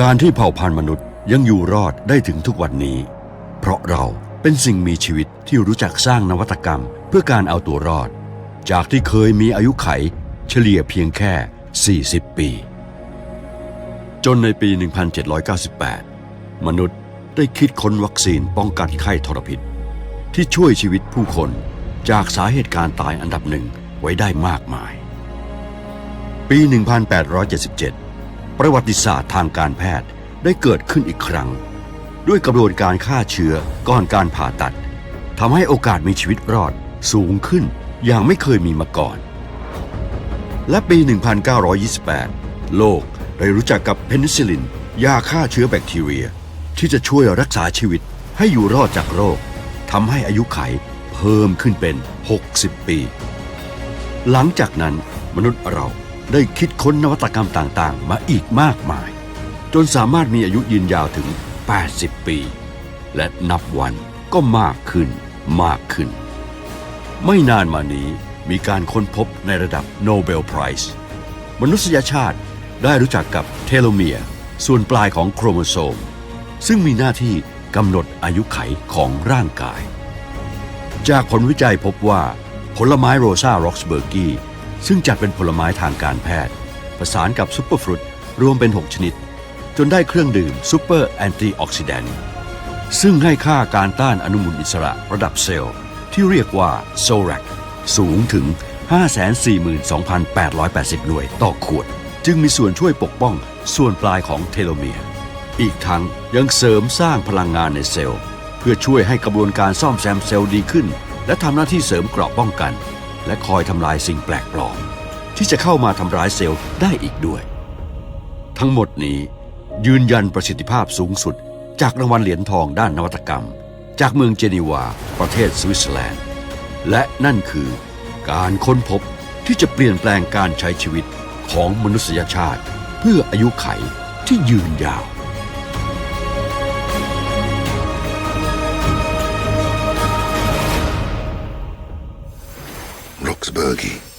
การที่เผ่าพันธุ์มนุษย์ยังอยู่รอดได้ถึงทุกวันนี้ เพราะเราเป็นสิ่งมีชีวิตที่รู้จักสร้างนวัตกรรม เพื่อการเอาตัวรอด จากที่เคยมีอายุไข เฉลี่ยเพียงแค่ 40 ปี จนในปี 1798 มนุษย์ได้คิดค้นวัคซีนป้องกันไข้ทรพิษ ที่ช่วยชีวิตผู้คนจากสาเหตุการตายอันดับหนึ่งไว้ได้มากมาย ปี 1877 ประวัติศาสตร์ทางการแพทย์ได้เกิดขึ้นอีกครั้ง ด้วยกระบวนการฆ่าเชื้อก่อนการผ่าตัดทำให้โอกาสมีชีวิตรอดสูงขึ้นอย่างไม่เคยมีมาก่อน และปี 1928 โลกได้รู้จักกับเพนิซิลิน ยาฆ่าเชื้อแบคทีเรีย ที่จะช่วยรักษาชีวิตให้อยู่รอดจากโรคทำให้อายุไขเพิ่มขึ้นเป็น 60 ปี หลังจากนั้นมนุษย์เรา ได้คิดค้นนวัตกรรมต่างๆ มาอีกมากมาย จนสามารถมีอายุยืนยาวถึง 80 ปี และนับวันก็มากขึ้นมากขึ้น ไม่นานมานี้มีการค้นพบในระดับโนเบลไพรส์มนุษยชาติได้รู้จักกับเทโลเมียร์ส่วนปลายของโครโมโซม ซึ่งมีหน้าที่กำหนดอายุไขของร่างกาย จากผลวิจัยพบว่าผลไม้โรซาร็อกสเบอร์กี้ ซึ่งจัดเป็นผลไม้ทางการแพทย์ ประสานกับซุปเปอร์ฟรุตรวมเป็น 6 ชนิด จนได้เครื่องดื่มซูเปอร์แอนตี้ออกซิแดนต์ซึ่งให้ค่าการต้านอนุมูลอิสระระดับเซลล์ ที่เรียกว่าโซแรกสูงถึง 542,880 หน่วยต่อขวด จึงมีส่วนช่วยปกป้องส่วนปลายของเทโลเมียร์อีกทั้งยังเสริมสร้างพลังงานในเซลล์ เพื่อช่วยให้กระบวนการซ่อมแซมเซลล์ดีขึ้น และทำหน้าที่เสริมเกราะป้องกัน และคอยทำลายสิ่งแปลกปลอม ที่จะเข้ามาทำร้ายเซลล์ได้อีกด้วย ทั้งหมดนี้ยืนยันประสิทธิภาพสูงสุด จากรางวัลเหรียญทองด้านนวัตกรรม จากเมืองเจนีวา ประเทศสวิตเซอร์แลนด์ และนั่นคือการค้นพบที่จะเปลี่ยนแปลงการใช้ชีวิตของมนุษยชาติ เพื่ออายุไขที่ยืนยาว Roxburghy.